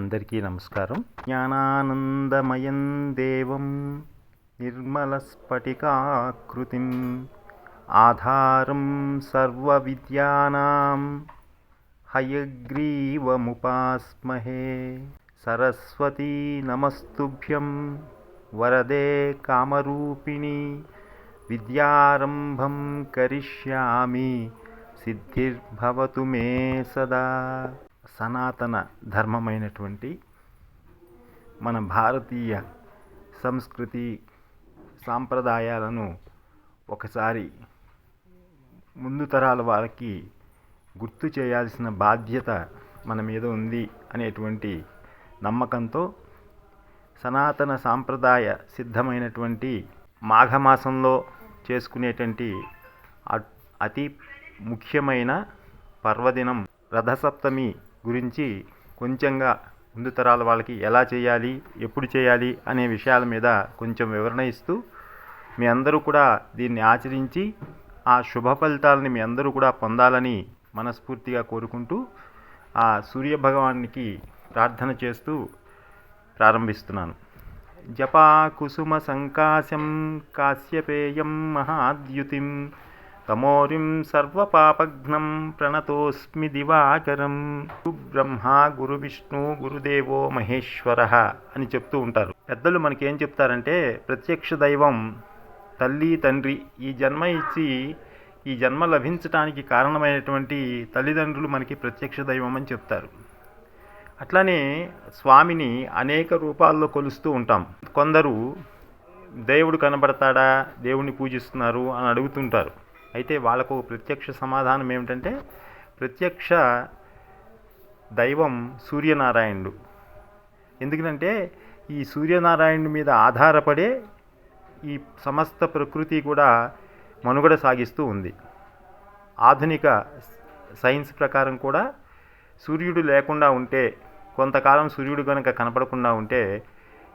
అందరికీ నమస్కారం. జ్ఞానానందమయం దేవం నిర్మలస్ఫటికాకృతిం ఆధారం సర్వవిద్యానాం హయగ్రీవముపాస్మహే సరస్వతీ నమస్తుభ్యం వరదే కామరూపిణి విద్యారంభం కరిష్యామి సిద్ధిర్భవతు మే సదా. సనాతన ధర్మమైనటువంటి మన భారతీయ సంస్కృతి సాంప్రదాయాలను ఒకసారి ముందు తరాల వారికి గుర్తు చేయాల్సిన బాధ్యత మన మీద ఉంది అనేటువంటి నమ్మకంతో సనాతన సాంప్రదాయ సిద్ధమైనటువంటి మాఘమాసంలో చేసుకునేటువంటి అతి ముఖ్యమైన పర్వదినం రథసప్తమి గురించి కొంచెంగా ముందు తరాల వాళ్ళకి ఎలా చేయాలి ఎప్పుడు చేయాలి అనే విషయాల మీద కొంచెం వివరణ ఇస్తూ మీ అందరూ కూడా దీన్ని ఆచరించి ఆ శుభ ఫలితాలని మీ అందరూ కూడా పొందాలని మనస్ఫూర్తిగా కోరుకుంటూ ఆ సూర్య భగవానికి ప్రార్థన చేస్తూ ప్రారంభిస్తున్నాను. జపా కుసుమ సంకాశం కాశ్యపేయం మహాద్యుతిం తమోరిం సర్వపాపఘ్నం ప్రణతోస్మి దివాకరం. బ్రహ్మ గురు విష్ణు గురుదేవో మహేశ్వర అని చెప్తూ ఉంటారు. పెద్దలు మనకేం చెప్తారంటే ప్రత్యక్ష దైవం తల్లి తండ్రి ఈ జన్మ ఇచ్చి ఈ జన్మ లభించటానికి కారణమైనటువంటి తల్లిదండ్రులు మనకి ప్రత్యక్ష దైవం అని చెప్తారు. అట్లానే స్వామిని అనేక రూపాల్లో కొలుస్తూ ఉంటాం. కొందరు దేవుడు కనబడతాడా? దేవుణ్ణి పూజిస్తున్నారు? అని అడుగుతుంటారు. అయితే వాళ్ళకు ప్రత్యక్ష సమాధానం ఏమిటంటే ప్రత్యక్ష దైవం సూర్యనారాయణుడు. ఎందుకంటే ఈ సూర్యనారాయణుడి మీద ఆధారపడే ఈ సమస్త ప్రకృతి కూడా మనుగడ సాగిస్తూ ఉంది. ఆధునిక సైన్స్ ప్రకారం కూడా సూర్యుడు లేకుండా ఉంటే కొంతకాలం సూర్యుడు కనుక కనపడకుండా ఉంటే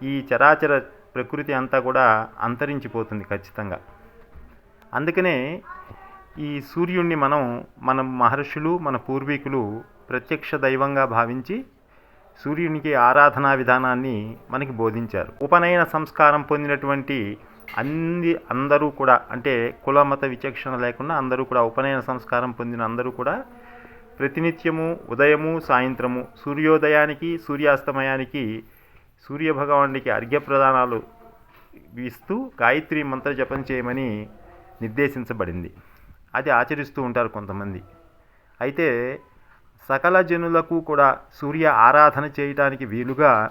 ఈ చరాచర ప్రకృతి అంతా కూడా అంతరించిపోతుంది ఖచ్చితంగా. అందుకనే ఈ సూర్యుడిని మనం మన మహర్షులు మన పూర్వీకులు ప్రత్యక్ష దైవంగా భావించి సూర్యునికి ఆరాధనా విధానాన్ని మనకి బోధించారు. ఉపనయన సంస్కారం పొందినటువంటి అన్ని అందరూ కూడా అంటే కులమత విచక్షణ లేకుండా అందరూ కూడా ఉపనయన సంస్కారం పొందిన అందరూ కూడా ప్రతినిత్యము ఉదయము సాయంత్రము సూర్యోదయానికి సూర్యాస్తమయానికి సూర్యభగవానుడికి అర్ఘ్య ప్రదానాలు ఇస్తూ గాయత్రి మంత్ర జపం చేయమని నిర్దేశించబడింది. అది ఆచరిస్తూ ఉంటారు కొంతమంది. అయితే సకల జనులకు కూడా సూర్య ఆరాధన చేయటానికి వీలుగా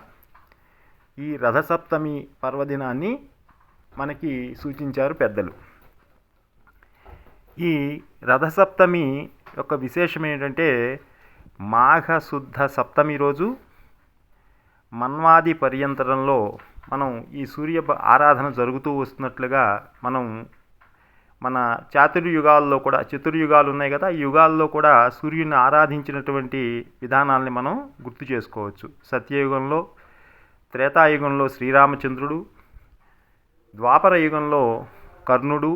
ఈ రథసప్తమి పర్వదినాన్ని మనకి సూచించారు పెద్దలు. ఈ రథసప్తమి యొక్క విశేషం ఏంటంటే మాఘ శుద్ధ సప్తమి రోజు మన్వాది పర్యంతరంలో మనం ఈ సూర్య ఆరాధన జరుగుతూ వస్తున్నట్లుగా మనం మన చాతుర్యుగాల్లో కూడా చతుర్యుగాలు ఉన్నాయి కదా ఈ యుగాల్లో కూడా సూర్యుని ఆరాధించినటువంటి విధానాల్ని మనం గుర్తు చేసుకోవచ్చు. సత్యయుగంలో త్రేతాయుగంలో శ్రీరామచంద్రుడు ద్వాపర యుగంలో కర్ణుడు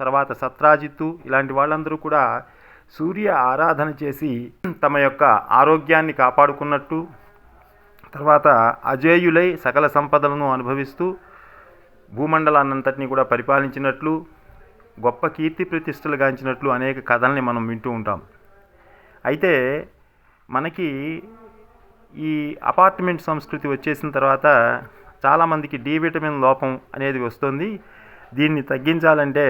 తర్వాత సత్రాజిత్తు ఇలాంటి వాళ్ళందరూ కూడా సూర్య ఆరాధన చేసి తమ యొక్క ఆరోగ్యాన్ని కాపాడుకున్నట్టు తర్వాత అజేయులై సకల సంపదలను అనుభవిస్తూ భూమండలాన్నంతటినీ కూడా పరిపాలించినట్లు గొప్ప కీర్తి ప్రతిష్టలు గాంచినట్లు అనేక కథల్ని మనం వింటూ ఉంటాం. అయితే మనకి ఈ అపార్ట్మెంట్ సంస్కృతి వచ్చేసిన తర్వాత చాలామందికి డి విటమిన్ లోపం అనేది వస్తుంది. దీన్ని తగ్గించాలంటే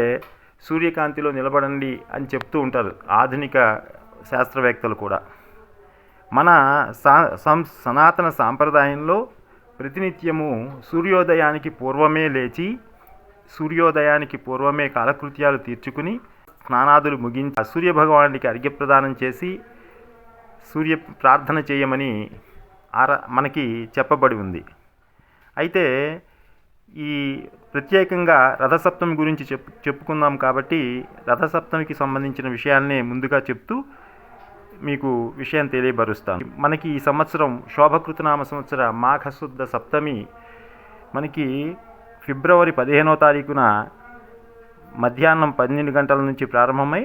సూర్యకాంతిలో నిలబడండి అని చెప్తూ ఉంటారు ఆధునిక శాస్త్రవేత్తలు కూడా. మన సా సం సనాతన సాంప్రదాయంలో ప్రతినిత్యము సూర్యోదయానికి పూర్వమే లేచి సూర్యోదయానికి పూర్వమే కాలకృత్యాలు తీర్చుకుని స్నానాదులు ముగించి సూర్యభగవానుడికి అర్ఘ్యప్రదానం చేసి సూర్య ప్రార్థన చేయమని ఆరా మనకి చెప్పబడి ఉంది. అయితే ఈ ప్రత్యేకంగా రథసప్తమి గురించి చెప్పు చెప్పుకుందాం కాబట్టి రథసప్తమికి సంబంధించిన విషయాల్ని ముందుగా చెప్తూ మీకు విషయం తెలియబరుస్తాను మనకి ఈ సంవత్సరం శోభకృతనామ సంవత్సర మాఘశుద్ధ సప్తమి మనకి ఫిబ్రవరి పదిహేనో తారీఖున మధ్యాహ్నం పన్నెండు గంటల నుంచి ప్రారంభమై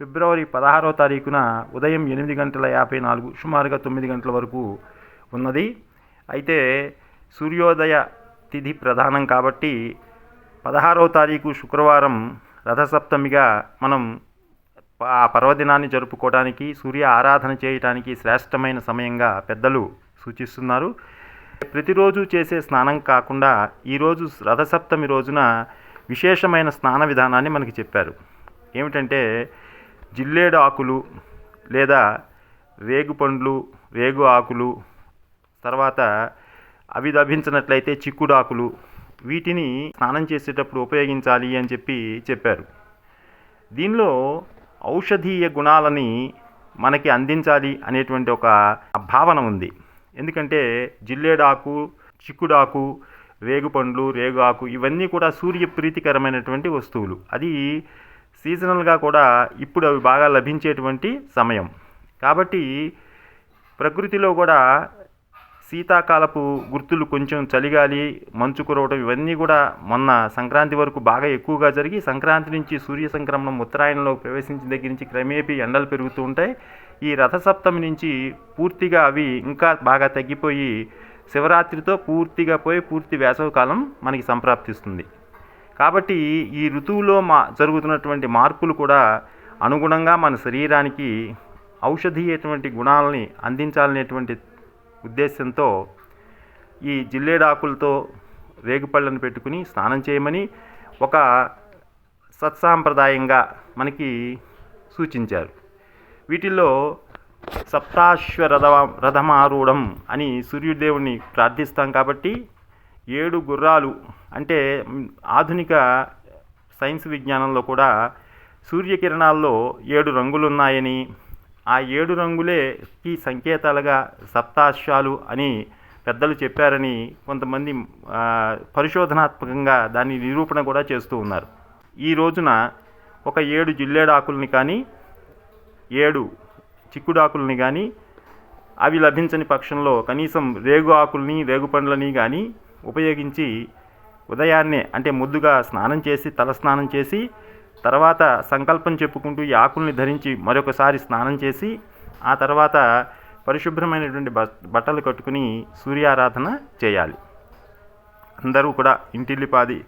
ఫిబ్రవరి పదహారో తారీఖున ఉదయం ఎనిమిది గంటల యాభై నాలుగు సుమారుగా తొమ్మిది గంటల వరకు ఉన్నది. అయితే సూర్యోదయ తిథి ప్రధానం కాబట్టి పదహారవ తారీఖు శుక్రవారం రథసప్తమిగా మనం ఆ పర్వదినాన్ని జరుపుకోవడానికి సూర్య ఆరాధన చేయటానికి శ్రేష్టమైన సమయంగా పెద్దలు సూచిస్తున్నారు. ప్రతిరోజు చేసే స్నానం కాకుండా ఈరోజు రథసప్తమి రోజున విశేషమైన స్నాన విధానాన్ని మనకి చెప్పారు. ఏమిటంటే జిల్లేడు ఆకులు లేదా రేగు పండ్లు రేగు ఆకులు తర్వాత అవి లభించినట్లయితే చిక్కుడు ఆకులు వీటిని స్నానం చేసేటప్పుడు ఉపయోగించాలి అని చెప్పి చెప్పారు. దీనిలో ఔషధీయ గుణాలని మనకి అందించాలి అనేటువంటి ఒక భావన ఉంది. ఎందుకంటే జిల్లేడాకు చిక్కుడాకు రేగుపండ్లు రేగాకు ఇవన్నీ కూడా సూర్య ప్రీతికరమైనటువంటి వస్తువులు. అది సీజనల్గా కూడా ఇప్పుడు అవి బాగా లభించేటువంటి సమయం. కాబట్టి ప్రకృతిలో కూడా శీతాకాలపు గుర్తులు కొంచెం చలిగాలి మంచు కురవడం ఇవన్నీ కూడా మొన్న సంక్రాంతి వరకు బాగా ఎక్కువగా జరిగి సంక్రాంతి నుంచి సూర్య సంక్రమణం ఉత్తరాయణంలో ప్రవేశించిన దగ్గర నుంచి క్రమేపీ ఎండలు పెరుగుతూ ఉంటాయి. ఈ రథసప్తమి నుంచి పూర్తిగా అవి ఇంకా బాగా తగ్గిపోయి శివరాత్రితో పూర్తిగా పోయి పూర్తి వేసవికాలం మనకి సంప్రాప్తిస్తుంది. కాబట్టి ఈ ఋతువులో మా జరుగుతున్నటువంటి మార్పులు కూడా అనుగుణంగా మన శరీరానికి ఔషధీయటువంటి గుణాలని అందించాలనేటువంటి ఉద్దేశంతో ఈ జిల్లేడాకులతో రేగుపళ్ళను పెట్టుకుని స్నానం చేయమని ఒక సత్సాంప్రదాయంగా మనకి సూచించారు. వీటిల్లో సప్తాశ్వ రథ రథమారూఢం అని సూర్యుదేవుని ప్రార్థిస్తాం కాబట్టి ఏడు గుర్రాలు అంటే ఆధునిక సైన్స్ విజ్ఞానంలో కూడా సూర్యకిరణాల్లో ఏడు రంగులు ఉన్నాయని ఆ ఏడు రంగులే సంకేతాలుగా సప్తాశ్వాలు అని పెద్దలు చెప్పారని కొంతమంది పరిశోధనాత్మకంగా దాన్ని నిరూపణ కూడా చేస్తూ ఉన్నారు. ఈ రోజున ఒక ఏడు జిల్లేడాకుల్ని కానీ ఏడు చిక్కుడాకుల్ని కానీ అవి లభించని పక్షంలో కనీసం రేగు ఆకుల్ని రేగు పండ్లని కానీ ఉపయోగించి ఉదయాన్నే అంటే ముద్దుగా స్నానం చేసి తల స్నానం చేసి తర్వాత సంకల్పం చెప్పుకుంటూ ఈ ఆకుల్ని ధరించి మరొకసారి స్నానం చేసి ఆ తర్వాత పరిశుభ్రమైనటువంటి బ బట్టలు కట్టుకుని సూర్యారాధన చేయాలి. అందరూ కూడా ఇంటిల్లిపాది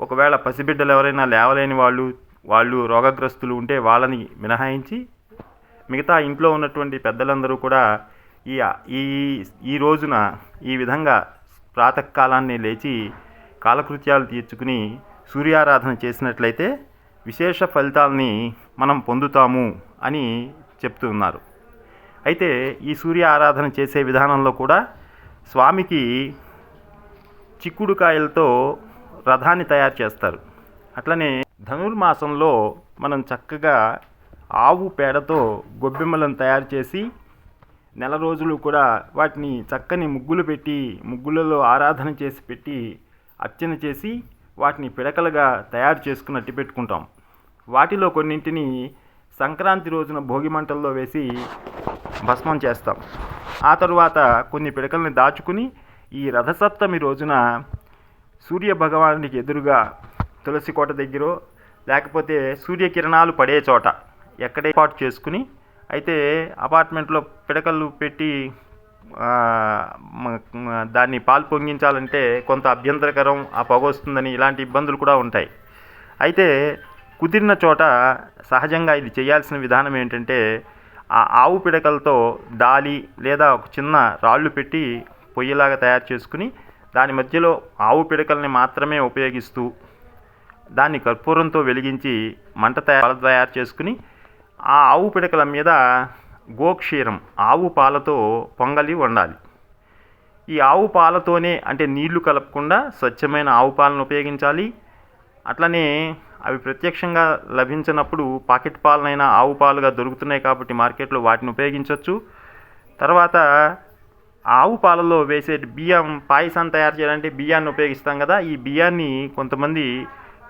ఒకవేళ పసిబిడ్డలు ఎవరైనా లేవలేని వాళ్ళు వాళ్ళు రోగగ్రస్తులు ఉంటే వాళ్ళని మినహాయించి మిగతా ఇంట్లో ఉన్నటువంటి పెద్దలందరూ కూడా ఈ ఈ ఈ రోజున ఈ విధంగా ప్రాతకాలాన్ని లేచి కాలకృత్యాలు తీర్చుకుని సూర్యారాధన చేసినట్లయితే విశేష ఫలితాలని మనం పొందుతాము అని చెప్తూ ఉన్నారు. అయితే ఈ సూర్య ఆరాధన చేసే విధానంలో కూడా స్వామికి చిక్కుడుకాయలతో రథాన్ని తయారు చేస్తారు. అట్లనే ధనుర్మాసంలో మనం చక్కగా ఆవు పేడతో గొబ్బెమ్మలను తయారు చేసి నెల రోజులు కూడా వాటిని చక్కని ముగ్గులు పెట్టి ముగ్గులలో ఆరాధన చేసి పెట్టి అర్చన చేసి వాటిని పిడకలుగా తయారు చేసుకుని అట్టి పెట్టుకుంటాం. వాటిలో కొన్నింటిని సంక్రాంతి రోజున భోగి మంటల్లో వేసి భస్మం చేస్తాం. ఆ తరువాత కొన్ని పిడకల్ని దాచుకుని ఈ రథసప్తమి రోజున సూర్య భగవానుడికి ఎదురుగా తులసి కోట దగ్గర లేకపోతే సూర్యకిరణాలు పడే చోట ఎక్కడ ఏర్పాటు చేసుకుని అయితే అపార్ట్మెంట్లో పిడకలు పెట్టి దాన్ని పాలు పొంగించాలంటే కొంత అభ్యంతరకరం ఆ పొగ వస్తుందని ఇలాంటి ఇబ్బందులు కూడా ఉంటాయి. అయితే కుదిరిన చోట సహజంగా ఇది చేయాల్సిన విధానం ఏంటంటే ఆ ఆవు పిడకలతో దాలి లేదా ఒక చిన్న రాళ్ళు పెట్టి పొయ్యిలాగా తయారు చేసుకుని దాని మధ్యలో ఆవు పిడకల్ని మాత్రమే ఉపయోగిస్తూ దాన్ని కర్పూరంతో వెలిగించి మంట తయారు తయారు చేసుకుని ఆ ఆవు పిడకల మీద గోక్షీరం ఆవు పాలతో పొంగలి వండాలి. ఈ ఆవు పాలతోనే అంటే నీళ్ళు కలపకుండా స్వచ్ఛమైన ఆవు పాలను ఉపయోగించాలి. అట్లనే అవి ప్రత్యక్షంగా లభించినప్పుడు పాకెట్ పాలనైనా ఆవు పాలుగా దొరుకుతున్నాయి కాబట్టి మార్కెట్లో వాటిని ఉపయోగించవచ్చు తర్వాత ఆవు పాలలో వేసే బియ్యం పాయసం తయారు చేయాలంటే బియ్యాన్ని ఉపయోగిస్తాం కదా. ఈ బియ్యాన్ని కొంతమంది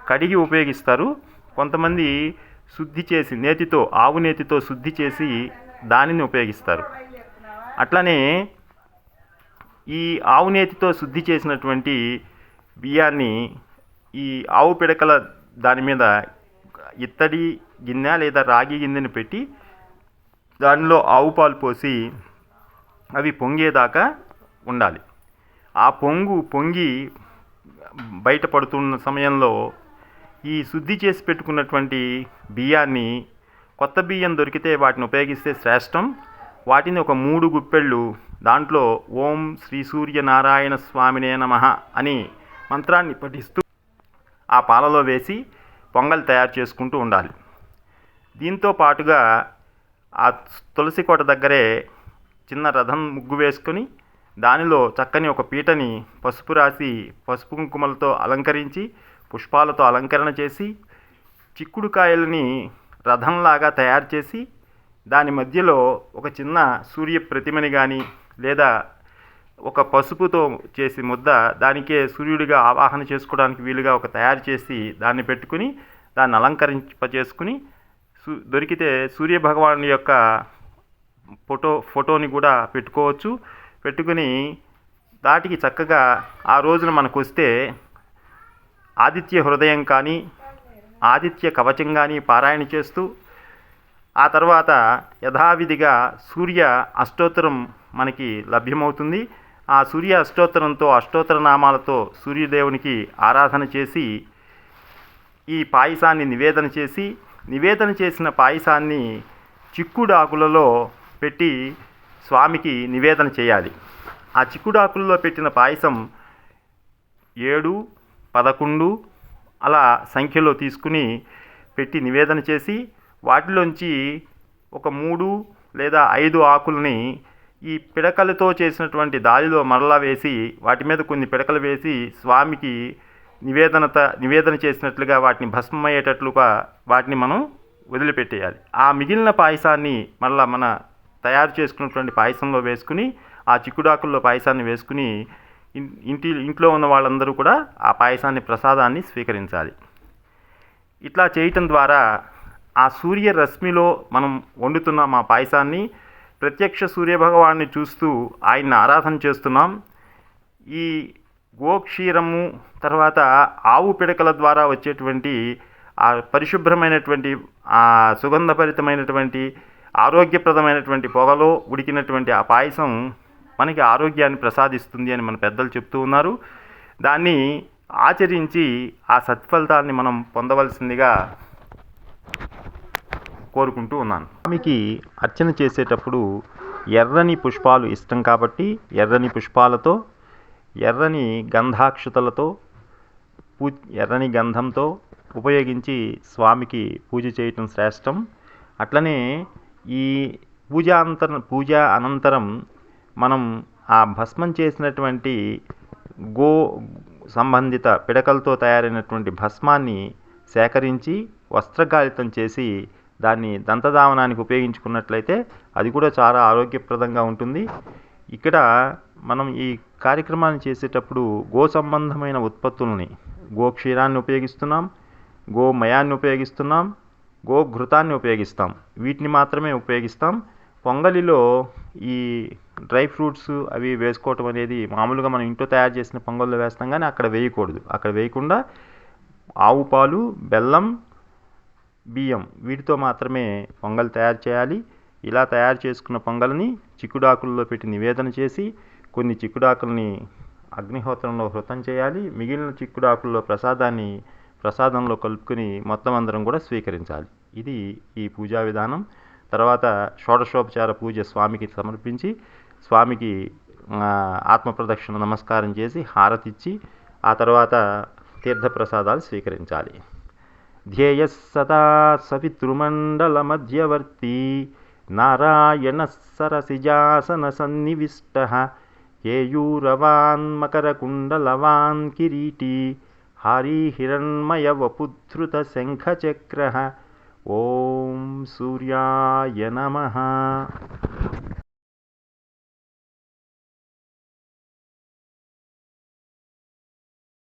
కడిగి ఉపయోగిస్తారు. కొంతమంది శుద్ధి చేసి నేతితో ఆవు నేతితో శుద్ధి చేసి దానిని ఉపయోగిస్తారు. అట్లనే ఈ ఆవు నేతితో శుద్ధి చేసినటువంటి బియ్యాన్ని ఈ ఆవు పిడకల దాని మీద ఇత్తడి గిన్నె లేదా రాగి గిన్నెని పెట్టి దానిలో ఆవు పాలు పోసి అవి పొంగేదాకా ఉండాలి. ఆ పొంగు పొంగి బయటపడుతున్న సమయంలో ఈ శుద్ధి చేసి పెట్టుకున్నటువంటి బియ్యాన్ని కొత్త బియ్యం దొరికితే వాటిని ఉపయోగిస్తే శ్రేష్టం. వాటిని ఒక మూడు గుప్పెళ్ళు దాంట్లో ఓం శ్రీ సూర్య నారాయణ స్వామినే నమ అని మంత్రాన్ని పఠిస్తూ ఆ పాలలో వేసి పొంగల్ తయారు చేసుకుంటూ ఉండాలి. దీంతో పాటుగా ఆ తులసి కోట దగ్గరే చిన్న రథం ముగ్గు వేసుకొని దానిలో చక్కని ఒక పీటని పసుపు రాసి పసుపు కుంకుమలతో అలంకరించి పుష్పాలతో అలంకరణ చేసి చిక్కుడుకాయలని రథంలాగా తయారు చేసి దాని మధ్యలో ఒక చిన్న సూర్య ప్రతిమని కానీ లేదా ఒక పసుపుతో చేసి ముద్ద దానికే సూర్యుడిగా ఆవాహన చేసుకోవడానికి వీలుగా ఒక తయారు చేసి దాన్ని పెట్టుకుని దాన్ని అలంకరింపచేసుకుని సూ దొరికితే సూర్యభగవాను యొక్క ఫోటో ఫోటోని కూడా పెట్టుకోవచ్చు. పెట్టుకుని దాటికి చక్కగా ఆ రోజున మనకు వస్తే ఆదిత్య హృదయం కానీ ఆదిత్య కవచం కానీ పారాయణ చేస్తూ ఆ తర్వాత యథావిధిగా సూర్య అష్టోత్తరం మనకి లభ్యమవుతుంది. ఆ సూర్య అష్టోత్తరంతో అష్టోత్తర నామాలతో సూర్యదేవునికి ఆరాధన చేసి ఈ పాయసాన్ని నివేదన చేసి నివేదన చేసిన పాయసాన్ని చిక్కుడాకులలో పెట్టి స్వామికి నివేదన చేయాలి. ఆ చిక్కుడాకుల్లో పెట్టిన పాయసం ఏడు పదకొండు అలా సంఖ్యలో తీసుకుని పెట్టి నివేదన చేసి వాటిలోంచి ఒక మూడు లేదా ఐదు ఆకుల్ని ఈ పిడకలతో చేసినటువంటి దారిలో మరలా వేసి వాటి మీద కొన్ని పిడకలు వేసి స్వామికి నివేదనత నివేదన చేసినట్లుగా వాటిని భస్మమయ్యేటట్లుగా వాటిని మనం వదిలిపెట్టేయాలి. ఆ మిగిలిన పాయసాన్ని మళ్ళా మన తయారు చేసుకున్నటువంటి పాయసంలో వేసుకుని ఆ చిక్కుడాకుల్లో పాయసాన్ని వేసుకుని ఇంటి ఇంట్లో ఉన్న వాళ్ళందరూ కూడా ఆ పాయసాన్ని ప్రసాదాన్ని స్వీకరించాలి. ఇట్లా చేయటం ద్వారా ఆ సూర్యరశ్మిలో మనం వండుతున్న మా పాయసాన్ని ప్రత్యక్ష సూర్యభగవాన్ని చూస్తూ ఆయన్ని ఆరాధన చేస్తున్నాం. ఈ గోక్షీరము తర్వాత ఆవు పిడకల ద్వారా వచ్చేటువంటి ఆ పరిశుభ్రమైనటువంటి ఆ సుగంధభరితమైనటువంటి ఆరోగ్యప్రదమైనటువంటి పొగలో ఉడికినటువంటి ఆ పాయసం మనకి ఆరోగ్యాన్ని ప్రసాదిస్తుంది అని మన పెద్దలు చెప్తూ ఉన్నారు. దాన్ని ఆచరించి ఆ సత్ఫలితాన్ని మనం పొందవలసిందిగా కోరుకుంటూ ఉన్నాను. స్వామికి అర్చన చేసేటప్పుడు ఎర్రని పుష్పాలు ఇష్టం కాబట్టి ఎర్రని పుష్పాలతో ఎర్రని గంధాక్షతలతో పూ ఎర్రని గంధంతో ఉపయోగించి స్వామికి పూజ చేయటం శ్రేష్టం. అట్లనే ఈ పూజాంతర పూజ అనంతరం మనం ఆ భస్మం చేసినటువంటి గో సంబంధిత పిడకలతో తయారైనటువంటి భస్మాన్ని సేకరించి వస్త్రగాలితం చేసి దాన్ని దంతధావనానికి ఉపయోగించుకున్నట్లయితే అది కూడా చాలా ఆరోగ్యప్రదంగా ఉంటుంది. ఇక్కడ మనం ఈ కార్యక్రమాన్ని చేసేటప్పుడు గో సంబంధమైన ఉత్పత్తులని గోక్షీరాన్ని ఉపయోగిస్తున్నాం గోమయాన్ని ఉపయోగిస్తున్నాం గోఘృతాన్ని ఉపయోగిస్తాం. వీటిని మాత్రమే ఉపయోగిస్తాం. పొంగలిలో ఈ డ్రై ఫ్రూట్స్ అవి వేసుకోవటం అనేది మామూలుగా మనం ఇంట్లో తయారు చేసిన పొంగల్లో వేస్తాం కానీ అక్కడ వేయకూడదు. అక్కడ వేయకుండా ఆవు పాలు బెల్లం బియ్యం వీటితో మాత్రమే పొంగల్ తయారు చేయాలి. ఇలా తయారు చేసుకున్న పొంగల్ని చిక్కుడాకుల్లో పెట్టి నివేదన చేసి కొన్ని చిక్కుడాకుల్ని అగ్నిహోత్రంలో హృతం చేయాలి. మిగిలిన చిక్కుడాకుల్లో ప్రసాదాన్ని ప్రసాదంలో కలుపుకొని మొత్తం అందరం కూడా స్వీకరించాలి. ఇది ఈ పూజా విధానం. తర్వాత షోడశోపచార పూజ స్వామికి సమర్పించి స్వామికి ఆత్మప్రదక్షిణ నమస్కారం చేసి హారతిచ్చి ఆ తర్వాత తీర్థప్రసాదాలు స్వీకరించాలి. ధ్యేయ సదా సవితృమండలమధ్యవర్తి నారాయణ సరసిజాసన సన్నివిష్ట కేయూరవాన్ మకరకుండలవాన్ కిరీటీ హారీహిరణ్మయ వపుధృత శంఖచక్ర ॐ सूर्याय नमः।